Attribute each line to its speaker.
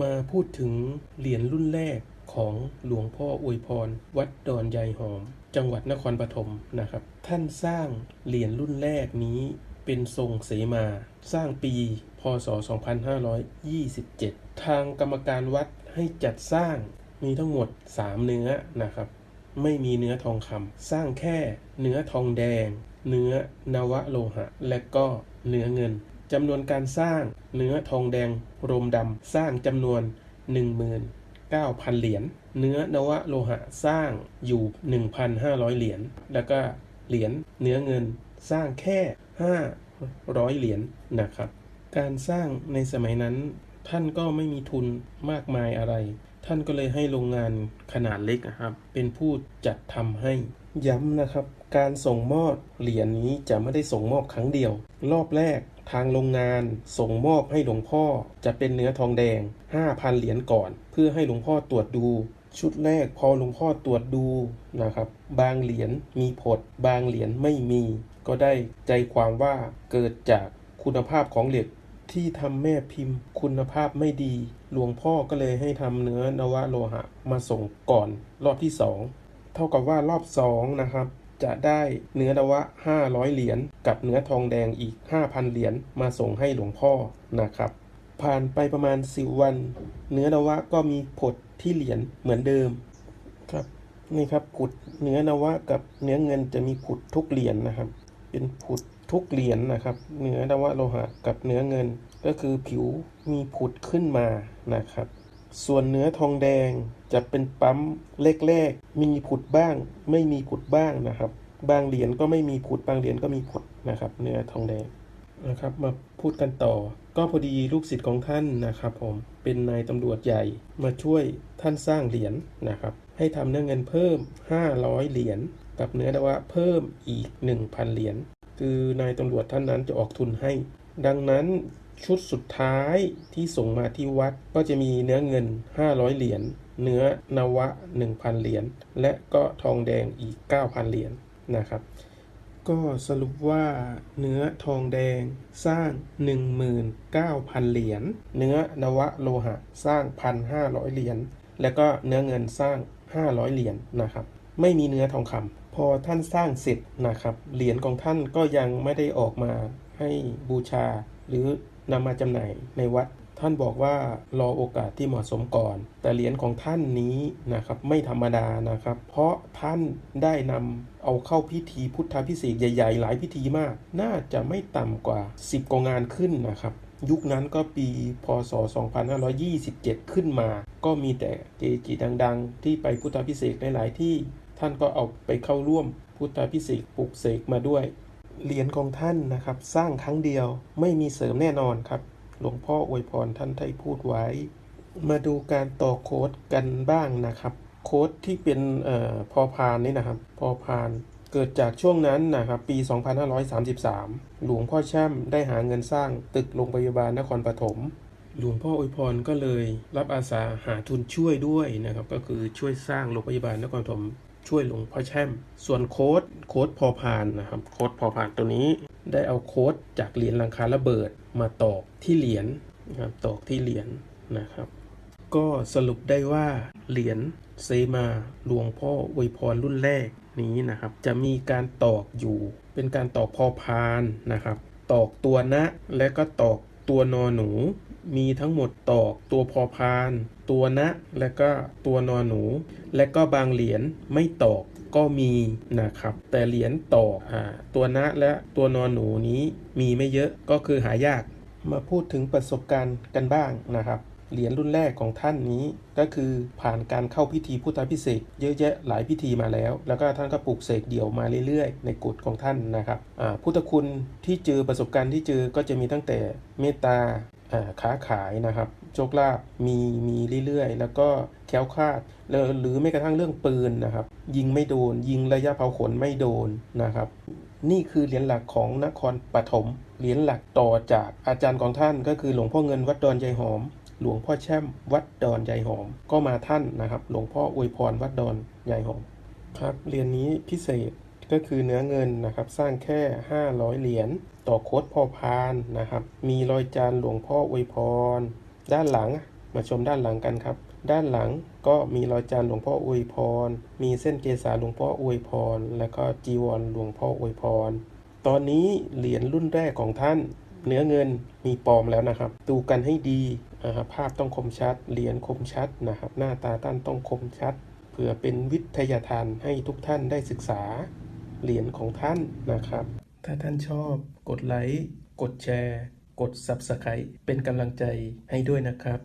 Speaker 1: มาพูดถึงเหรียญรุ่นแรกของหลวงพ่ออวยพร วัดดอนยายหอม จังหวัดนครปฐมนะครับ ท่านสร้างเหรียญรุ่นแรกนี้เป็นทรงเสมา สร้างปี พศ 2527 ทางกรรมการวัดให้จัดสร้างมีทั้งหมด 3 เนื้อนะครับ ไม่มีเนื้อทองคำสร้างแค่เนื้อทองแดง เนื้อนวโลหะ และก็เนื้อเงิน จำนวนการสร้างเนื้อทองแดงโรมดำสร้างจำนวน 19,000 เหรียญ เนื้อนวโลหะสร้างอยู่ 1,500 เหรียญ แล้วก็เหรียญเนื้อเงินสร้างแค่ 500 เหรียญนะครับ การสร้างในสมัยนั้นท่านก็ไม่มีทุนมากมายอะไร ท่านก็เลยให้โรงงานขนาดเล็กนะครับ เป็นผู้จัดทำให้ ย้ำนะครับ การส่งมอบเหรียญนี้จะไม่ได้ส่งมอบครั้งเดียว รอบแรก ทางโรงงานส่งมอบให้หลวงพ่อจะเป็นเนื้อทองแดง 5,000 เหรียญก่อน เพื่อให้หลวงพ่อตรวจดู ชุดแรกพอหลวงพ่อตรวจดูนะครับ บางเหรียญมีผดบางเหรียญไม่มี ก็ได้ใจความว่าเกิดจากคุณภาพของเหล็กที่ทำแม่พิมพ์คุณภาพไม่ดี หลวงพ่อก็เลยให้ทำเนื้อนวโลหะมาส่งก่อนรอบที่2เท่ากับว่ารอบ2นะครับ จะได้เนื้อนวะ 500 เหรียญกับเนื้อทองแดงอีก 5,000 เหรียญมาส่งให้หลวงพ่อนะครับ ผ่านไปประมาณ 10 วัน เนื้อนวะก็มีผดที่เหรียญเหมือนเดิมครับนี่ครับผุดเนื้อนวะกับเนื้อเงินจะมีผุดทุกเหรียญนะครับ เป็นผุดทุกเหรียญนะครับ เนื้อนวะโลหะกับเนื้อเงินก็คือผิวมีผุดขึ้นมานะครับ ส่วนเนื้อทองแดงจะเป็นปั๊มแรกๆ มีผุดบ้าง ไม่มีผุดบ้างนะครับ บางเหรียญก็ไม่มีผุด บางเหรียญก็มีผุดนะครับ เนื้อทองแดงนะครับ มาพูดกันต่อ ก็พอดีลูกศิษย์ของท่านนะครับผม เป็นนายตำรวจใหญ่มาช่วยท่านสร้างเหรียญนะครับ ให้ทำเนื้อเงินเพิ่ม 500 เหรียญ กับเนื้อนวะเพิ่มอีก 1,000 เหรียญ คือนายตำรวจท่านนั้นจะออกทุนให้ ดังนั้น ชุดสุดท้ายที่ส่งมาที่วัดก็จะมีเนื้อเงิน 500 เหรียญ เนื้อนวะ 1,000 เหรียญ และก็ทองแดงอีก 9,000 เหรียญนะครับ ก็สรุปว่าเนื้อทองแดงสร้าง 19,000 เหรียญ เนื้อนวะโลหะสร้าง 1,500 เหรียญ และก็เนื้อเงินสร้าง 500 เหรียญนะครับ ไม่มีเนื้อทองคำพอท่านสร้างเสร็จนะครับ เหรียญของท่านก็ยังไม่ได้ออกมาให้บูชาหรือ นำมาจำหน่ายในวัด ท่านบอกว่ารอโอกาสที่เหมาะสมก่อน แต่เหรียญของท่านนี้นะครับไม่ธรรมดานะครับ เพราะท่านได้นำเอาเข้าพิธีพุทธพิเศษใหญ่ๆ หลายพิธีมาก น่าจะไม่ต่ำกว่า 10กว่างานขึ้นนะครับยุคนั้นก็ปีพศ 2527 ขึ้นมา ก็มีแต่เกจิดังๆ ที่ไปพุทธพิเศษหลายๆที่ ท่านก็เอาไปเข้าร่วมพุทธพิเศษปลุกเสกมาด้วย เหรียญของท่านนะครับ สร้างครั้งเดียวไม่มีเสริมแน่นอนครับ หลวงพ่ออวยพรท่านได้พูดไว้ มาดูการต่อโค้ดกันบ้างนะครับ โค้ดที่เป็นออพอพานนี่นะครับ พอพานเกิดจากช่วงนั้นนะครับปี 2533 หลวงพ่อแช่มได้หาเงินสร้างตึกโรงพยาบาลนครปฐมหลวงพ่ออวยพรก็เลยรับอาสาหาทุนช่วยด้วยนะครับ ก็คือช่วยสร้างโรงพยาบาลนครปฐม ช่วยหลวงพ่อแช่ม ส่วนโค้ดโค้ดพอพานนะครับโค้ดพอพานตัวนี้ ได้เอาโค้ดจากเหรียญหลังคาระเบิดมาตอกที่เหรียญนะครับตอกที่เหรียญนะครับ ก็สรุปได้ว่าเหรียญเซมาหลวงพ่ออวยพรรุ่นแรกนี้นะครับ จะมีการตอกอยู่ เป็นการตอกพอพานนะครับ ตอกตัวนะและก็ตอกตัวนอหนู มีทั้งหมดตอกตัวพอพาน ตัวนะ และก็ตัวนอหนู และก็บางเหรียญไม่ตอกก็มีนะครับ แต่เหรียญตอกอตัวนะและตัวนอหนูนี้มีไม่เยอะก็คือหายาก มาพูดถึงประสบการณ์กันบ้างนะครับเหรียญรุ่นแรกของท่านนี้ก็คือผ่านการเข้าพิธีพุทธพิเศษเยอะแยะหลายพิธีมาแล้ว แล้วก็ท่านก็ปลูกเสกเดี่ยวมาเรื่อยๆ ในกฎของท่านนะครับพุทธคุณที่เจอประสบการณ์ที่เจอก็จะมีตั้งแต่เมตตา ค้าขายนะครับ โชคลาภมีมีเรื่อยๆ แล้วก็แคล้วคลาดแล้วหรือแม้กระทั่งเรื่องปืนนะครับ ยิงไม่โดน ยิงระยะเผาขนไม่โดนนะครับ นี่คือเหรียญหลักของนครปฐมเหรียญหลักต่อจากอาจารย์ของท่านก็คือหลวงพ่อเงินวัดดอนยายหอม หลวงพ่อแช่มวัดดอนยายหอม ก็มาท่านนะครับ หลวงพ่ออวยพรวัดดอนยายหอมครับเหรียญนี้พิเศษ ก็คือเนื้อเงินนะครับ สร้างแค่ 500 เหรียญต่อโคดพอพานนะครับ มีรอยจานหลวงพ่ออวยพร ด้านหลังมาชมด้านหลังกันครับ ด้านหลังก็มีรอยจานหลวงพ่ออวยพร มีเส้นเกษาหลวงพ่ออวยพร และก็จีวรหลวงพ่ออวยพร ตอนนี้เหรียญรุ่นแรกของท่าน เนื้อเงินมีปลอมแล้วนะครับ ดูกันให้ดีนะครับภาพต้องคมชัด เหรียญคมชัดนะครับ หน้าตาท่านต้องคมชัด เพื่อเป็นวิทยาทานให้ทุกท่านได้ศึกษา เหรียญของท่านนะครับ ถ้าท่านชอบกดไลค์ กดแชร์ กด Subscribe เป็นกำลังใจให้ด้วยนะครับ